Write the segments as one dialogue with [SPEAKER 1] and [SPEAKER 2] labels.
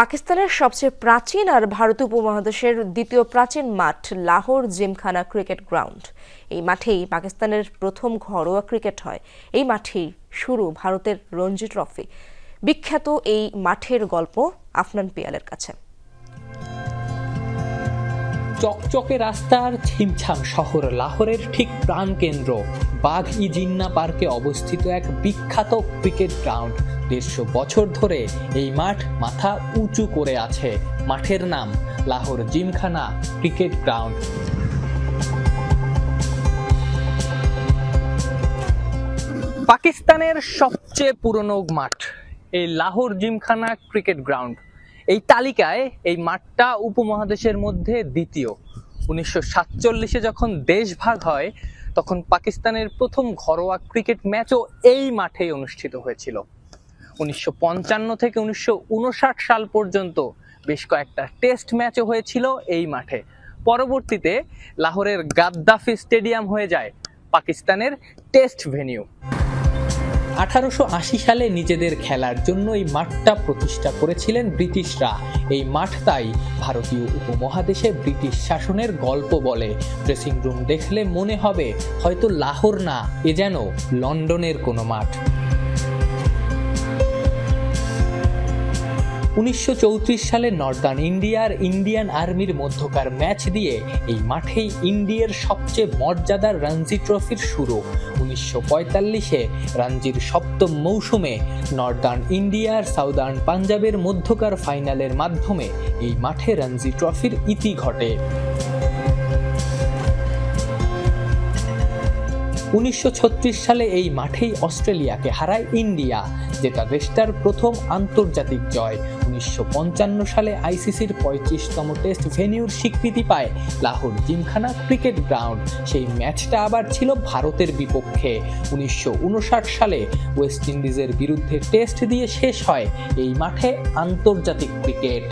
[SPEAKER 1] পাকিস্তানের সবচেয়ে প্রাচীন আর ভারত উপমহাদেশের দ্বিতীয় প্রাচীন মাঠ, লাহোর জিমখানা ক্রিকেট গ্রাউন্ড। এই মাঠেই পাকিস্তানের প্রথম ঘরোয়া ক্রিকেট হয়। এই মাঠেই শুরু ভারতের রঞ্জি ট্রফি। বিখ্যাত এই মাঠের গল্প আফনান পিয়ালের কাছে।
[SPEAKER 2] চকচকে রাস্তার ছিমছাম শহর লাহোরের ঠিক প্রাণকেন্দ্র বাঘ ই জিন্না পার্কে অবস্থিত এক বিখ্যাত ক্রিকেট গ্রাউন্ড। দেড়শো বছর ধরে এই মাঠ মাথা উঁচু করে আছে। মাঠের নাম লাহোর জিমখানা ক্রিকেট গ্রাউন্ড। পাকিস্তানের সবচেয়ে পুরনো মাঠ, এই লাহোর জিমখানা ক্রিকেট গ্রাউন্ড। এই তালিকায় এই মাঠটা উপমহাদেশের মধ্যে দ্বিতীয়। উনিশশো সাতচল্লিশে যখন দেশ ভাগ হয়, তখন পাকিস্তানের প্রথম ঘরোয়া ক্রিকেট ম্যাচও এই মাঠেই অনুষ্ঠিত হয়েছিল। উনিশশো পঞ্চান্ন থেকে উনিশশো উনষাট সাল পর্যন্ত বেশ কয়েকটা টেস্ট ম্যাচও হয়েছিল এই মাঠে। পরবর্তীতে লাহোরের গাদ্দাফি স্টেডিয়াম হয়ে যায় পাকিস্তানের টেস্ট ভেনিউ। আঠারোশো আশি সালে নিজেদের খেলার জন্য এই মাঠটা প্রতিষ্ঠা করেছিলেন ব্রিটিশরা। এই মাঠ তাই ভারতীয় উপমহাদেশে ব্রিটিশ শাসনের গল্প বলে। ড্রেসিং রুম দেখলে মনে হবে হয়তো লাহোর না, এ যেন লন্ডনের কোনো মাঠ। উনিশশো চৌত্রিশ সালে নর্দার্ন ইন্ডিয়ার ইন্ডিয়ান আর্মির মধ্যকার ম্যাচ দিয়ে এই মাঠেই ইন্ডিয়ার সবচেয়ে মর্যাদার রঞ্জি ট্রফির শুরু। উনিশশো পঁয়তাল্লিশে রঞ্জির সপ্তম মৌসুমে নর্দার্ন ইন্ডিয়ার সাউদার্ন পাঞ্জাবের মধ্যকার ফাইনালের মাধ্যমে এই মাঠে রঞ্জি ট্রফির ইতি ঘটে। উনিশশো ছত্রিশ সালে এই মাঠেই অস্ট্রেলিয়াকে হারায় ইন্ডিয়া, যেটা দেশটার প্রথম আন্তর্জাতিক জয়। উনিশশো পঞ্চান্ন সালে আইসিসির পঁয়ত্রিশতম টেস্ট ভেনিউর স্বীকৃতি পায় লাহোর জিমখানা ক্রিকেট গ্রাউন্ড। সেই ম্যাচটা আবার ছিল ভারতের বিপক্ষে। উনিশশো উনষাট সালে ওয়েস্ট ইন্ডিজের বিরুদ্ধে টেস্ট দিয়ে শেষ হয় এই মাঠে আন্তর্জাতিক ক্রিকেট।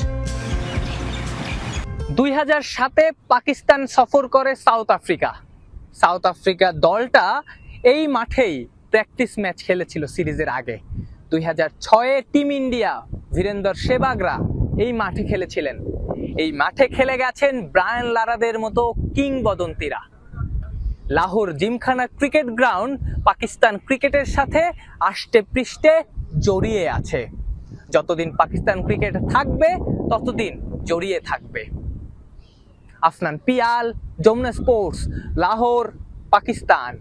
[SPEAKER 2] দুই হাজার সাতে পাকিস্তান সফর করে সাউথ আফ্রিকা। সাউথ আফ্রিকা দলটা এই মাঠেই প্র্যাকটিস ম্যাচ খেলেছিল সিরিজের আগে। দুই হাজার ছয়ে টিম ইন্ডিয়া বীরেন্দর সেবাগরা এই মাঠে খেলেছিলেন। এই মাঠে খেলে গেছেন ব্রায়ান লারাদের মতো কিংবদন্তিরা। লাহোর জিমখানা ক্রিকেট গ্রাউন্ড পাকিস্তান ক্রিকেটের সাথে আষ্টে পৃষ্ঠে জড়িয়ে আছে। যতদিন পাকিস্তান ক্রিকেট থাকবে, ততদিন জড়িয়ে থাকবে। আফনান পিয়াল যমুনা স্পোর্টস লাহোর পাকিস্তান